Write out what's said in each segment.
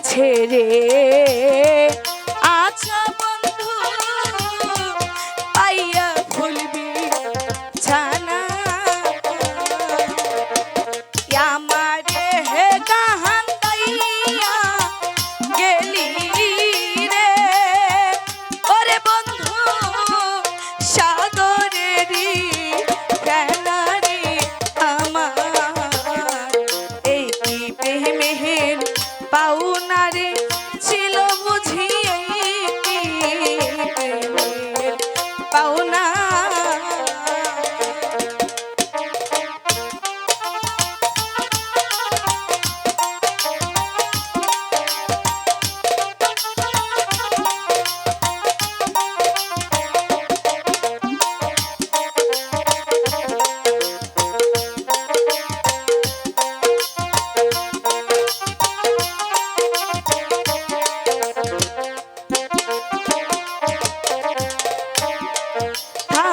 ছেড়ে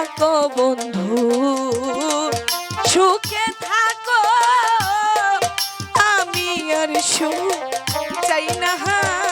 থাকো বন্ধু সুখে থাকো। আমি আর সুখ চাই না। হা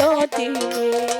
todo tiene.